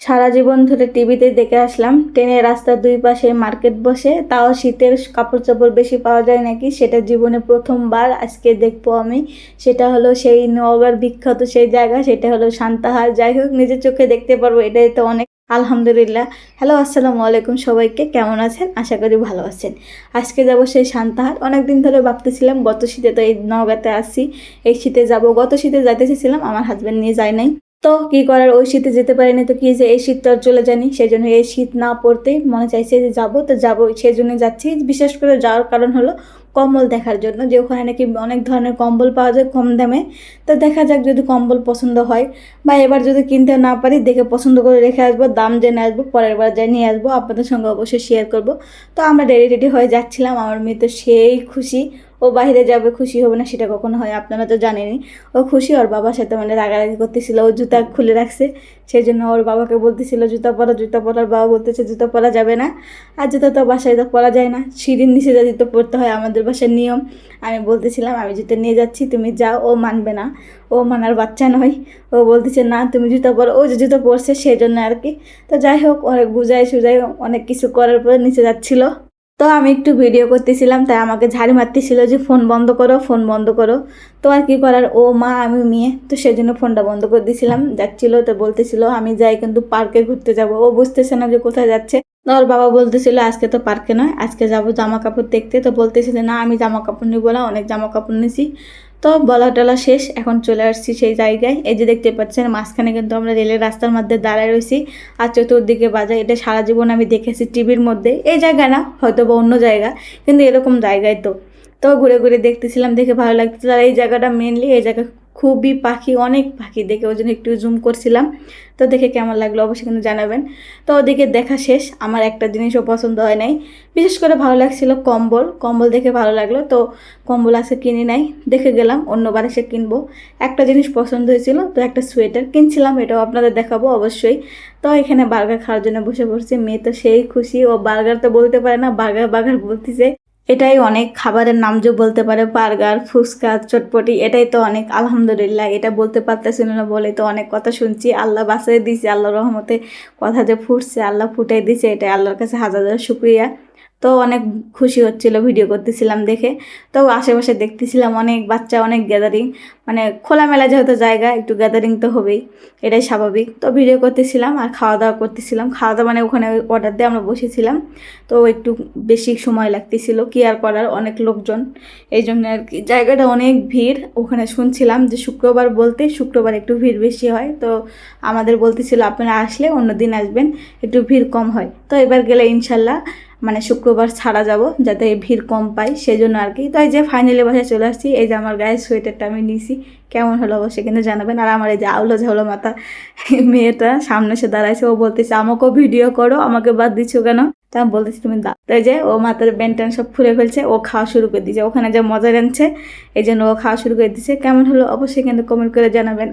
সারা জীবন ধরে টিভিতে দেখে আসলাম ট্রেনের রাস্তার দুই পাশে মার্কেট বসে, তাও শীতের কাপড় চাপড় বেশি পাওয়া যায় নাকি? সেটা জীবনে প্রথমবার আজকে দেখব আমি। সেটা হলো সেই নওগাঁর বিখ্যাত সেই জায়গা, সেটা হলো সান্তাহার। যাই হোক, নিজের চোখে দেখতে পারব, এটাই তো অনেক। আলহামদুলিল্লাহ। হ্যালো, আসসালামু আলাইকুম সবাইকে। কেমন আছেন? আশা করি ভালো আছেন। আজকে যাব সেই সান্তাহার। অনেক দিন ধরে ভাবতেছিলাম, গত শীতে তো এই নওগাঁতে আসছি এই শীতে যাব। গত শীতে যাইতে চেয়েছিলাম আমার হাজব্যান্ড নিয়ে যায় নাই। তো কি করার? ওই শীতে যেতে পারিনি তো কি যে এই শীত তো চলে যায়নি। সেই জন্য এই শীত না পড়তেই মনে চাইছে যে যাব, তো যাব। সেই জন্য যাচ্ছি। বিশেষ করে যাওয়ার কারণ হলো কম্বল দেখার জন্য, যে ওখানে নাকি অনেক ধরনের কম্বল পাওয়া যায় কম দামে। তো দেখা যাক যদি কম্বল পছন্দ হয়, বা এবার যদি কিনতে না পারি, দেখে পছন্দ করে রেখে আসব, দাম জেনে আসব, পরের বার যাই নিয়ে আসব, আপনাদের সঙ্গে অবশ্যই শেয়ার করব। তো আমরা রেডি রেডি হয়ে যাচ্ছিলাম, আমার মেয়ে তো সেই খুশি। ও বাইরে যাবে, খুশি হবে না, সেটা কখনো হয়, আপনারা তো জানেনই। ও খুশি, ওর বাবার সাথে মানে রাগারাগি করতেছিল, ও জুতা খুলে রাখছে। সেই জন্য ওর বাবাকে বলতেছিল, জুতা পরা, জুতা পরার বাবা বলতেছে, জুতা পরা যাবে না। আর জুতা তো বাসায় তো পরা যায় না। সিঁড়ির নিচে যদি তো পড়তে হয়, আমাদের বাসার নিয়ম। আমি বলতেছিলাম, আমি জুতো নিয়ে যাচ্ছি, তুমি যাও, ও মানবে না। ও মানার বাচ্চা নয়। ও বলতেছে, না, তুমি জুতো পরো। ও যে জুতো পরছে সেই জন্য আর কি। তো যাই হোক, অনেক বুঝাই সুজাই অনেক কিছু করার পরে নিচে যাচ্ছিল। তো আমি একটু ভিডিও করতেছিলাম, তাই আমাকে ঝাড়ি মারতেছিল যে ফোন বন্ধ করো, ফোন বন্ধ করো। তো আর কি করার? ও, মা, আমি মেয়ে। তো সেই জন্য ফোনটা বন্ধ করে দিয়েছিলাম যাচ্ছিল, তো বলতেছিল, আমি যাই, কিন্তু পার্কে ঘুরতে যাব। ও বুঝতেছে না যে কোথায় যাচ্ছে। ওর বাবা বলতেছিল, আজকে তো পার্কে নয়, আজকে যাব জামা কাপড় দেখতে। তো বলতেছিল না, আমি জামা কাপড় নিব না, অনেক জামা কাপড় নিয়েছি তো বলা টলা শেষ, এখন চলে আসছি সেই জায়গায়। এই যে দেখতে পাচ্ছেন, মাঝখানে কিন্তু আমরা রেলের রাস্তার মধ্যে দাঁড়ায় রয়েছি আর চতুর্দিকে বাজার। এটা সারা জীবন আমি দেখেছি টিভির মধ্যে। এই জায়গা না, হয়তো বা অন্য জায়গা, কিন্তু এরকম জায়গায় তো। তো ঘুরে ঘুরে দেখতেছিলাম, দেখে ভালো লাগতো আর এই জায়গাটা মেনলি এই জায়গা খুবই পাখি, অনেক পাখি দেখে ওই জন্য একটু জুম করছিলাম। তো দেখে কেমন লাগল অবশ্যই কিন্তু জানাবেন। তো ওদিকে দেখা শেষ, আমার একটা জিনিসও পছন্দ হয় নাই। বিশেষ করে ভালো লাগছিল কম্বল কম্বল দেখে ভালো লাগল। তো কম্বল আছে কিনি নাই, দেখে গেলাম, অন্যবার এসে কিনবো। একটা জিনিস পছন্দ হয়েছিল, তো একটা সোয়েটার কিনছিলাম, এটাও আপনাদের দেখাবো অবশ্যই। তো এখানে বার্গার খাওয়ার জন্য বসে পড়ছি, মেয়ে তো সেই খুশি, ও বার্গার তো বলতে পারে না, বার্গার বার্গার বলতেছে। এটাই অনেক খাবারের নাম যে বলতে পারে, বার্গার, ফুচকা, চটপটি, এটাই তো অনেক আলহামদুলিল্লাহ। এটা বলতে পারতেছিল না বলে তো অনেক কথা শুনছি। আল্লাহ বাসায় দিছে, আল্লাহ রহমতে কথা যে ফুটছে, আল্লাহ ফুটাই দিছে, এটাই আল্লাহর কাছে হাজার হাজার শুক্রিয়া। তো অনেক খুশি হচ্ছিল, ভিডিও করতেছিলাম দেখে। তো আশেপাশে দেখতেছিলাম অনেক বাচ্চা, অনেক গ্যাদারিং মানে খোলামেলা যেহেতু জায়গা, একটু গ্যাদারিং তো হবেই, এটাই স্বাভাবিক। তো ভিডিও করতেছিলাম আর খাওয়া দাওয়া করতেছিলাম। খাওয়া দাওয়া মানে ওখানে অর্ডার দিয়ে আমরা বসেছিলাম। তো একটু বেশি সময় লাগতেছিল, কি আর করার? অনেক লোকজন। এই জন্য আর কি। জায়গাটা অনেক ভিড়। ওখানে শুনছিলাম যে শুক্রবার বলতে শুক্রবার একটু ভিড় বেশি হয়। তো আমাদের বলতেছিল, আপনারা আসলে অন্য দিন আসবেন, একটু ভিড় কম হয়। তো এবার গেলে ইনশাল্লাহ মানে শুক্রবার ছাড়া যাব যাতে ভিড় কম পাই সেই জন্য আর কি। তো এই যে ফাইনালি বাসায় চলে আসছি, এই যে আমার গায়ের সোয়েটারটা আমি নিয়েছি, কেমন হলো অবশ্যই কিন্তু জানাবেন। আর আমার এই যে আউলো ঝাউলো মাথা মেয়েটা সামনে এসে দাঁড়াইছে, ও বলতেছে, আমাকেও ভিডিও করো, আমাকে বাদ দিচ্ছ কেন? তা বলতেছি, তুমি দাও। তো এই যে ও মাথার ব্যান ট্যান সব খুলে ফেলছে, ও খাওয়া শুরু করে দিয়েছে। ওখানে যে মজা জানছে এই জন্য ও খাওয়া শুরু করে দিচ্ছে কেমন হলো অবশ্যই কিন্তু কমেন্ট করে জানাবেন।